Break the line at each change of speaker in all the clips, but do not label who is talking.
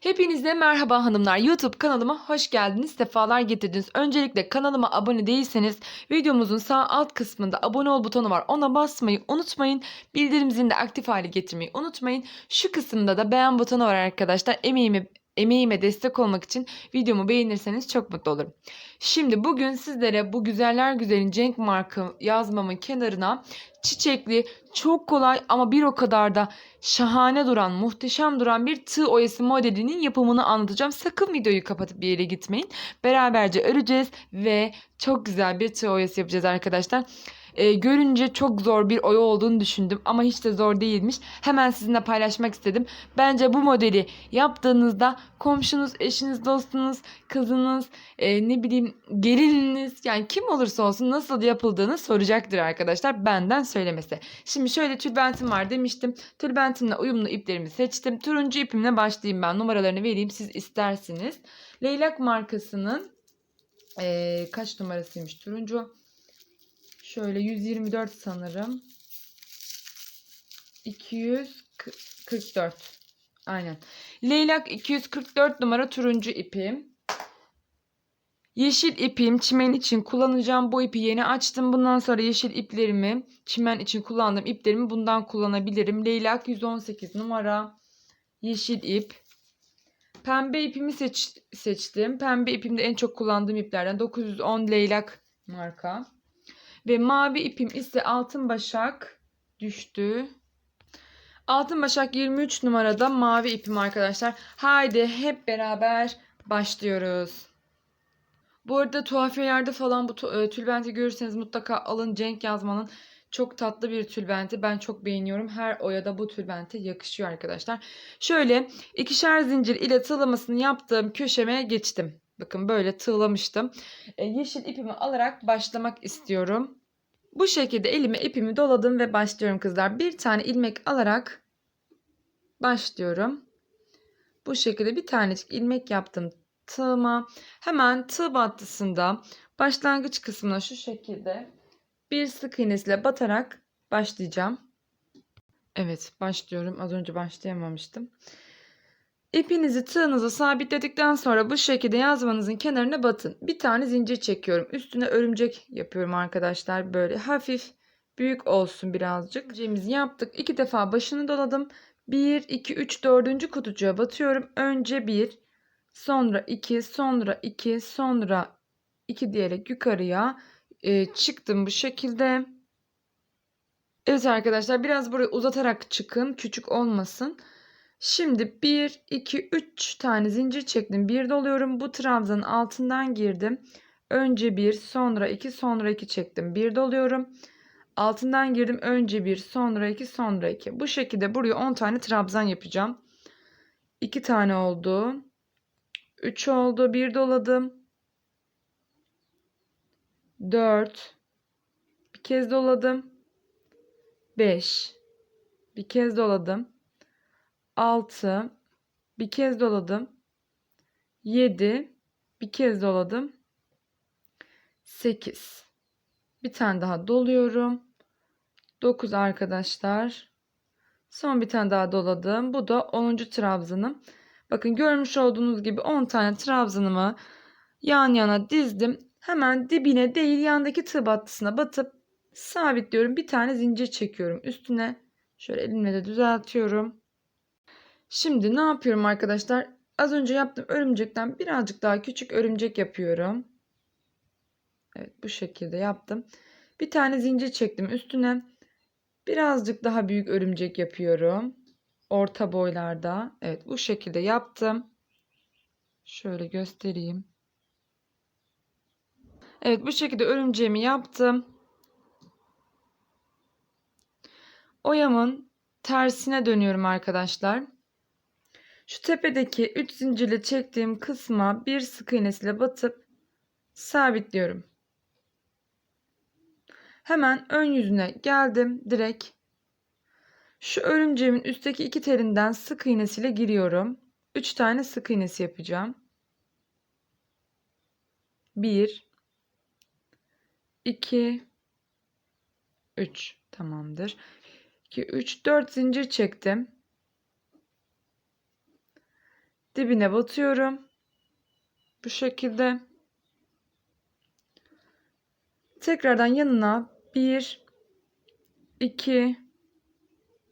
Hepinize merhaba hanımlar. YouTube kanalıma hoş geldiniz. Sefalar getirdiniz. Öncelikle kanalıma abone değilseniz videomuzun sağ alt kısmında abone ol butonu var. Ona basmayı unutmayın. Bildirim zilini de aktif hale getirmeyi unutmayın. Şu kısımda da beğen butonu var arkadaşlar. Emeğimi emeğime destek olmak için videomu beğenirseniz çok mutlu olurum. Şimdi bugün sizlere bu güzeller güzelin Cenk markı yazmamın kenarına çiçekli, çok kolay ama bir o kadar da şahane duran, muhteşem duran bir tığ oyası modelinin yapımını anlatacağım. Sakın videoyu kapatıp bir yere gitmeyin. Beraberce öreceğiz ve çok güzel bir tığ oyası yapacağız arkadaşlar. Ee, görünce çok zor bir oya olduğunu düşündüm ama hiç de zor değilmiş. Hemen sizinle paylaşmak istedim. Bence bu modeli yaptığınızda komşunuz, eşiniz, dostunuz, kızınız, e, ne bileyim gelininiz yani kim olursa olsun nasıl yapıldığını soracaktır arkadaşlar benden söylemesi. Şimdi şöyle tülbentim var demiştim. Tülbentimle uyumlu iplerimi seçtim. Turuncu ipimle başlayayım ben. Numaralarını vereyim siz istersiniz. Leylak markasının e, kaç numarasıymış turuncu? Şöyle 124 sanırım. 244. Aynen. Leylak 244 numara turuncu ipim. Yeşil ipim çimen için kullanacağım. Bu ipi yeni açtım. Bundan sonra yeşil iplerimi, çimen için kullandığım iplerimi bundan kullanabilirim. Leylak 118 numara. Yeşil ip. Pembe ipimi seç, seçtim. Pembe ipim de en çok kullandığım iplerden. 910 leylak marka. Ve mavi ipim ise altın başak düştü. Altın başak 23 numarada mavi ipim arkadaşlar. Haydi hep beraber başlıyoruz. Bu arada tuhafiyelerde falan bu e, tülbenti görürseniz mutlaka alın Cenk yazmanın. Çok tatlı bir tülbenti. Ben çok beğeniyorum. Her oyada bu tülbente yakışıyor arkadaşlar. Şöyle ikişer zincir ile tığlamasını yaptığım köşeme geçtim. Bakın böyle tığlamıştım. E, yeşil ipimi alarak başlamak istiyorum. Bu şekilde elime ipimi doladım ve başlıyorum kızlar. Bir tane ilmek alarak başlıyorum. Bu şekilde bir tanecik ilmek yaptım tığıma. Hemen tığ battısında başlangıç kısmına şu şekilde bir sık iğnesiyle batarak başlayacağım. Evet başlıyorum. Az önce başlayamamıştım. İpinizi tığınıza sabitledikten sonra bu şekilde yazmanızın kenarına batın. Bir tane zincir çekiyorum. Üstüne örümcek yapıyorum arkadaşlar. Böyle hafif büyük olsun birazcık. Zincirimizi yaptık. İki defa başını doladım. 1, 2, 3, 4. kutucuğa batıyorum. Önce 1, sonra 2, sonra 2, sonra 2 diyerek yukarıya e, çıktım bu şekilde. Evet arkadaşlar biraz burayı uzatarak çıkın. Küçük olmasın. Şimdi 1, 2, 3 tane zincir çektim. Bir doluyorum. Bu trabzanın altından girdim. Önce 1, sonra 2, sonra 2 çektim. Bir doluyorum. Altından girdim. Önce 1, sonra 2, sonra 2. Bu şekilde buraya 10 tane trabzan yapacağım. 2 tane oldu. 3 oldu. Bir doladım. 4. Bir kez doladım. 5. Bir kez doladım. 6 bir kez doladım. 7 bir kez doladım. 8 bir tane daha doluyorum. 9 arkadaşlar. Son bir tane daha doladım. Bu da 10. trabzanım. Bakın görmüş olduğunuz gibi 10 tane trabzanımı yan yana dizdim. Hemen dibine değil yandaki tığ battısına batıp sabitliyorum. Bir tane zincir çekiyorum üstüne. Şöyle elimle de düzeltiyorum. Şimdi ne yapıyorum arkadaşlar? Az önce yaptığım örümcekten birazcık daha küçük örümcek yapıyorum. Evet bu şekilde yaptım. Bir tane zincir çektim üstüne. Birazcık daha büyük örümcek yapıyorum. Orta boylarda. Evet bu şekilde yaptım. Şöyle göstereyim. Evet bu şekilde örümceğimi yaptım. Oyamın tersine dönüyorum arkadaşlar. Şu tepedeki 3 zincirle çektiğim kısma bir sık iğnesiyle batıp sabitliyorum. Hemen ön yüzüne geldim direkt. Şu örümceğimin üstteki iki telinden sık iğnesiyle giriyorum. 3 tane sık iğnesi yapacağım. 1 2 3 tamamdır. 2 3 4 zincir çektim. Dibine batıyorum. Bu şekilde. Tekrardan yanına 1 2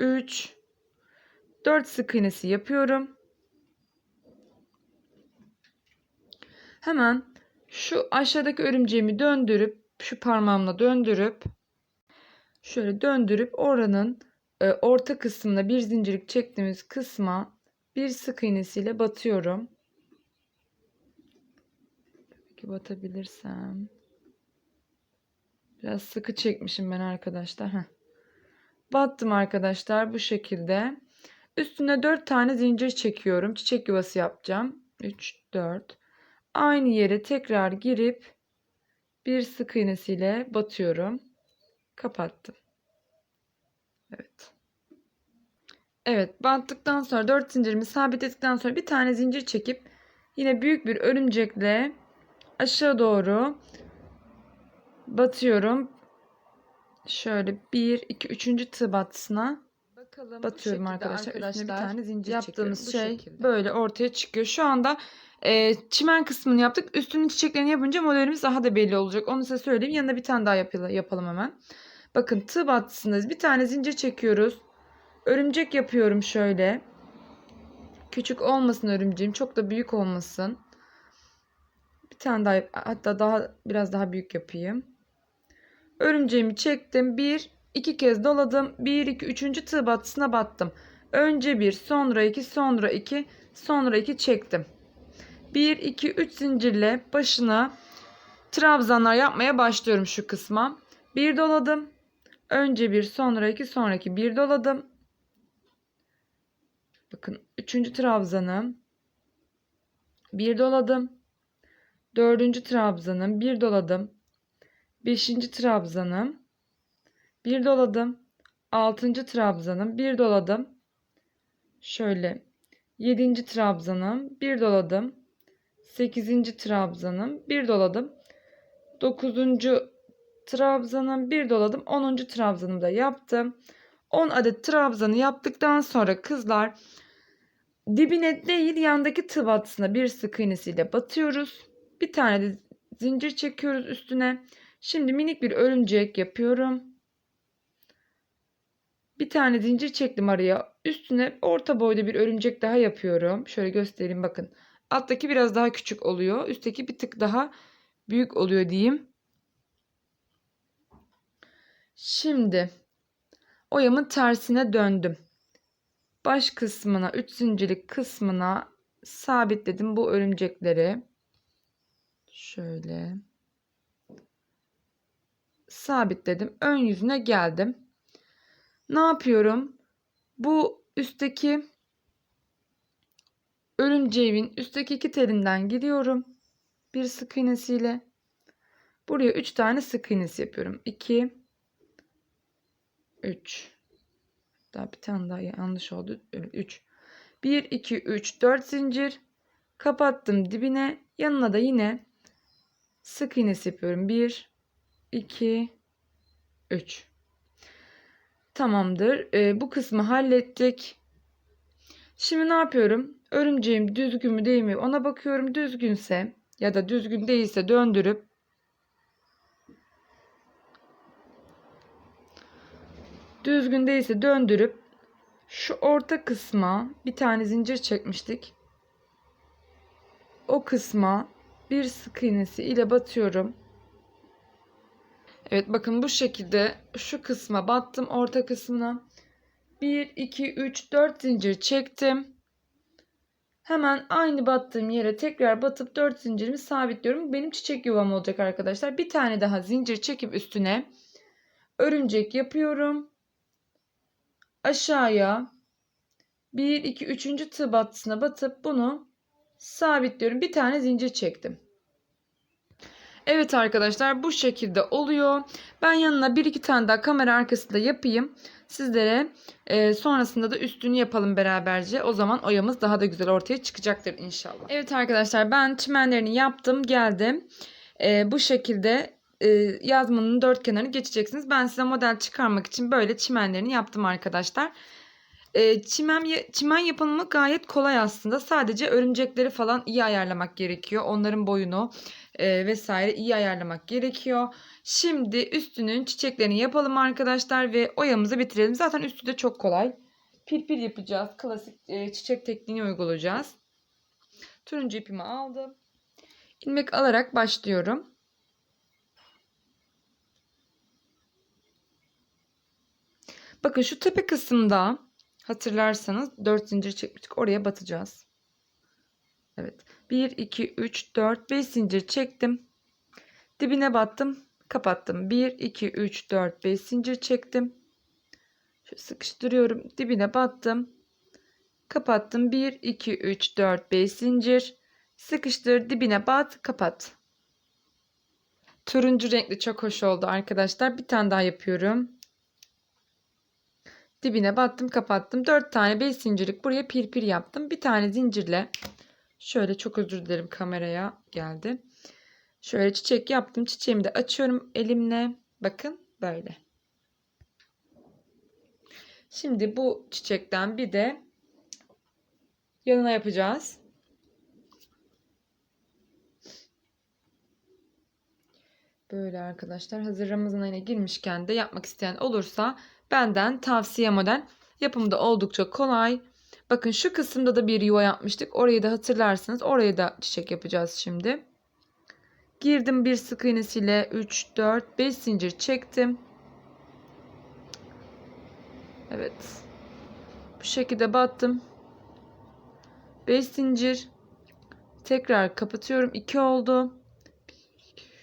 3 4 sık iğnesi yapıyorum. Hemen şu aşağıdaki örümceğimi döndürüp şu parmağımla döndürüp şöyle döndürüp oranın e, orta kısmına bir zincirlik çektiğimiz kısma bir sık iğnesiyle batıyorum. Peki batabilirsem. Biraz sıkı çekmişim ben arkadaşlar. Heh. Battım arkadaşlar bu şekilde. Üstüne 4 tane zincir çekiyorum. Çiçek yuvası yapacağım. 3 4. Aynı yere tekrar girip bir sık iğnesiyle batıyorum. Kapattım. Evet. Evet, battıktan sonra 4 zincirimi sabitledikten sonra bir tane zincir çekip yine büyük bir örümcekle aşağı doğru batıyorum. Şöyle 1 2 3. tığ battısına
Bakalım
batıyorum
şekilde
arkadaşlar. Üstüne bir
arkadaşlar
tane zincir
yaptığımız
çekiyorum.
Şey
şekilde. böyle ortaya çıkıyor. Şu anda e, çimen kısmını yaptık. Üstünün çiçeklerini yapınca modelimiz daha da belli olacak. Onu size söyleyeyim. Yanında bir tane daha yapalım, yapalım hemen. Bakın tığ battısındayız. Bir tane zincir çekiyoruz. Örümcek yapıyorum şöyle. Küçük olmasın örümceğim. Çok da büyük olmasın. Bir tane daha hatta daha biraz daha büyük yapayım. Örümceğimi çektim. Bir, iki kez doladım. Bir, iki, üçüncü tığ battısına battım. Önce bir, sonra iki, sonra iki, sonra iki çektim. Bir, iki, üç zincirle başına trabzanlar yapmaya başlıyorum şu kısma. Bir doladım. Önce bir, sonra iki, sonraki bir doladım. Bakın üçüncü trabzanım. Bir doladım. Dördüncü trabzanım. Bir doladım. Beşinci trabzanım. Bir doladım. Altıncı trabzanım. Bir doladım. Şöyle. Yedinci trabzanım. Bir doladım. Sekizinci trabzanım. Bir doladım. Dokuzuncu trabzanım. Bir doladım. Onuncu trabzanımı da yaptım. 10 adet trabzanı yaptıktan sonra kızlar dibine değil yandaki tığ battısına bir sık iğnesiyle batıyoruz. Bir tane de zincir çekiyoruz üstüne. Şimdi minik bir örümcek yapıyorum. Bir tane zincir çektim araya. Üstüne orta boyda bir örümcek daha yapıyorum. Şöyle göstereyim bakın. Alttaki biraz daha küçük oluyor. Üstteki bir tık daha büyük oluyor diyeyim. Şimdi oyamın tersine döndüm. Baş kısmına 3 zincirlik kısmına sabitledim bu örümcekleri. Şöyle sabitledim. Ön yüzüne geldim. Ne yapıyorum? Bu üstteki örümceğimin üstteki iki telinden gidiyorum. Bir sık iğnesiyle. Buraya 3 tane sık iğnesi yapıyorum. 2 3 daha bir tane daha yanlış oldu. 3 1 2 3 4 zincir kapattım dibine. Yanına da yine sık iğnesi yapıyorum. 1 2 3 Tamamdır. Ee, bu kısmı hallettik. Şimdi ne yapıyorum? Örümceğim düzgün mü değil mi? Ona bakıyorum. Düzgünse ya da düzgün değilse döndürüp düzgün değilse döndürüp şu orta kısma bir tane zincir çekmiştik. O kısma bir sık iğnesi ile batıyorum. Evet bakın bu şekilde şu kısma battım orta kısmına. 1 2 3 4 zincir çektim. Hemen aynı battığım yere tekrar batıp 4 zincirimi sabitliyorum. Benim çiçek yuvam olacak arkadaşlar. Bir tane daha zincir çekip üstüne örümcek yapıyorum. Aşağıya 1 2 3. tığ battısına batıp bunu sabitliyorum. Bir tane zincir çektim. Evet arkadaşlar bu şekilde oluyor. Ben yanına bir iki tane daha kamera arkasında yapayım. Sizlere e, sonrasında da üstünü yapalım beraberce. O zaman oyamız daha da güzel ortaya çıkacaktır inşallah. Evet arkadaşlar ben çimenlerini yaptım geldim. E, bu şekilde e, yazmanın dört kenarını geçeceksiniz. Ben size model çıkarmak için böyle çimenlerini yaptım arkadaşlar. e, çimen, çimen yapımı gayet kolay aslında. Sadece örümcekleri falan iyi ayarlamak gerekiyor. Onların boyunu e, vesaire iyi ayarlamak gerekiyor. Şimdi üstünün çiçeklerini yapalım arkadaşlar ve oyamızı bitirelim. Zaten üstü de çok kolay. Pirpir yapacağız. Klasik e, çiçek tekniğini uygulayacağız. Turuncu ipimi aldım. İlmek alarak başlıyorum. Bakın şu tepe kısımda hatırlarsanız 4 zincir çekmiştik. Oraya batacağız. Evet. 1, 2, 3, 4, 5 zincir çektim. Dibine battım. Kapattım. 1, 2, 3, 4, 5 zincir çektim. Şöyle sıkıştırıyorum. Dibine battım. Kapattım. 1, 2, 3, 4, 5 zincir. Sıkıştır. Dibine bat. Kapat. Turuncu renkli çok hoş oldu arkadaşlar. Bir tane daha yapıyorum. Dibine battım kapattım. 4 tane 5 zincirlik buraya pirpir yaptım. Bir tane zincirle şöyle çok özür dilerim kameraya geldi. Şöyle çiçek yaptım. Çiçeğimi de açıyorum elimle. Bakın böyle. Şimdi bu çiçekten bir de yanına yapacağız. Böyle arkadaşlar hazır Ramazan ayına girmişken de yapmak isteyen olursa benden tavsiye model. Yapımı da oldukça kolay. Bakın şu kısımda da bir yuva yapmıştık. Orayı da hatırlarsınız. Oraya da çiçek yapacağız şimdi. Girdim bir sık iğnesiyle 3, 4, 5 zincir çektim. Evet. Bu şekilde battım. 5 zincir. Tekrar kapatıyorum. 2 oldu.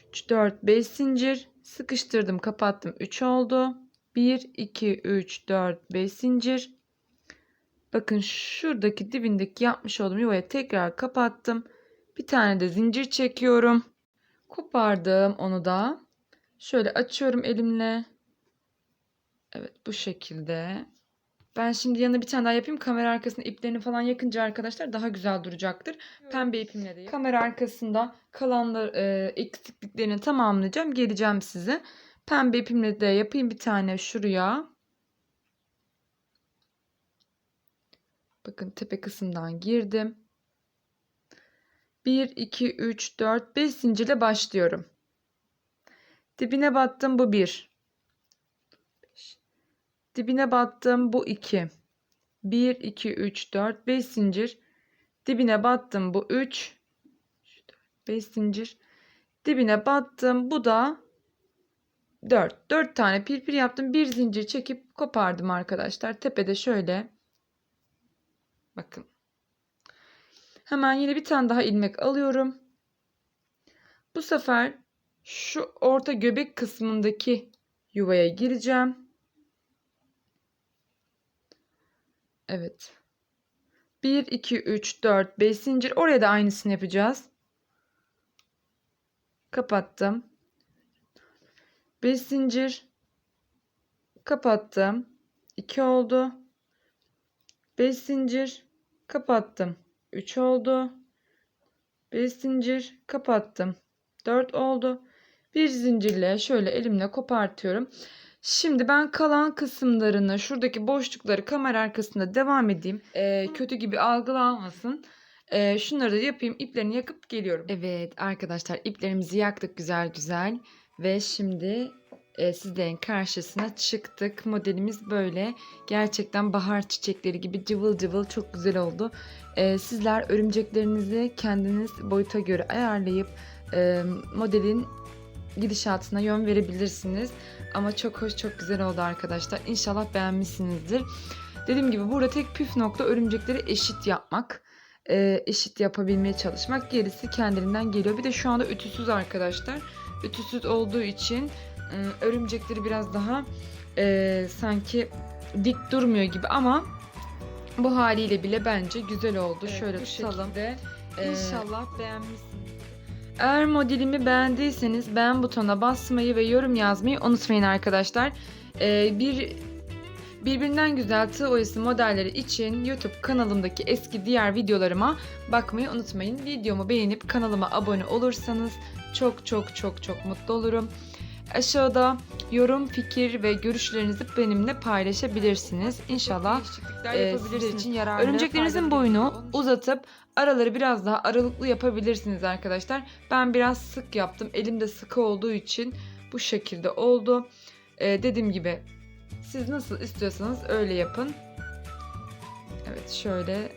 3, 4, 5 zincir. Sıkıştırdım, kapattım. 3 oldu. 1, 2, 3, 4, 5 zincir. Bakın şuradaki dibindeki yapmış olduğum yuvaya tekrar kapattım. Bir tane de zincir çekiyorum. Kopardım onu da. Şöyle açıyorum elimle. Evet bu şekilde. Ben şimdi yanına bir tane daha yapayım. Kamera arkasında iplerini falan yakınca arkadaşlar daha güzel duracaktır. Pembe ipimle de Kamera arkasında kalanlar e, eksikliklerini tamamlayacağım. Geleceğim size. Pembe ipimle de yapayım bir tane şuraya. Bakın tepe kısımdan girdim. 1, 2, 3, 4, 5 zincirle başlıyorum. Dibine battım bu 1. Dibine battım bu 2. 1, 2, 3, 4, 5 zincir. Dibine battım bu 3. 5 zincir. Dibine battım bu da 4. 4 tane pirpir yaptım. Bir zincir çekip kopardım arkadaşlar. Tepede şöyle. Bakın. Hemen yine bir tane daha ilmek alıyorum. Bu sefer şu orta göbek kısmındaki yuvaya gireceğim. Evet. 1, 2, 3, 4, 5 zincir. Oraya da aynısını yapacağız. Kapattım. 5 zincir. Kapattım. 2 oldu. 5 zincir. Kapattım. 3 oldu. 5 zincir. Kapattım. 4 oldu. Bir zincirle şöyle elimle kopartıyorum. Şimdi ben kalan kısımlarını, şuradaki boşlukları kamera arkasında devam edeyim. Ee, kötü gibi algılanmasın. Ee, şunları da yapayım. İplerini yakıp geliyorum. Evet arkadaşlar iplerimizi yaktık güzel güzel. Ve şimdi e, sizlerin karşısına çıktık. Modelimiz böyle. Gerçekten bahar çiçekleri gibi cıvıl cıvıl çok güzel oldu. Ee, sizler örümceklerinizi kendiniz boyuta göre ayarlayıp e, modelin gidişatına yön verebilirsiniz. Ama çok hoş çok güzel oldu arkadaşlar. İnşallah beğenmişsinizdir. Dediğim gibi burada tek püf nokta örümcekleri eşit yapmak. Ee, eşit yapabilmeye çalışmak. Gerisi kendiliğinden geliyor. Bir de şu anda ütüsüz arkadaşlar. Ütüsüz olduğu için ım, örümcekleri biraz daha e, sanki dik durmuyor gibi ama bu haliyle bile bence güzel oldu.
Evet,
Şöyle
bu
tutalım.
şekilde, e,
İnşallah beğenmişsinizdir. Eğer modelimi beğendiyseniz beğen butonuna basmayı ve yorum yazmayı unutmayın arkadaşlar. Ee, bir birbirinden güzel tığ oyası modelleri için YouTube kanalımdaki eski diğer videolarıma bakmayı unutmayın. Videomu beğenip kanalıma abone olursanız çok çok çok çok mutlu olurum. Aşağıda yorum, fikir ve görüşlerinizi benimle paylaşabilirsiniz. İnşallah e, sizler için
yararlı,
örümceklerinizin boyunu uzatıp araları biraz daha aralıklı yapabilirsiniz arkadaşlar. Ben biraz sık yaptım. Elimde sıkı olduğu için bu şekilde oldu. Ee, dediğim gibi siz nasıl istiyorsanız öyle yapın. Evet şöyle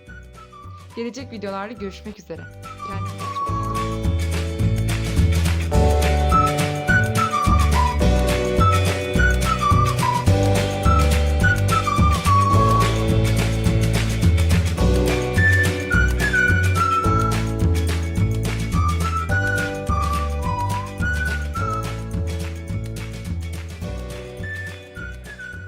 gelecek videolarda görüşmek üzere. Kendinize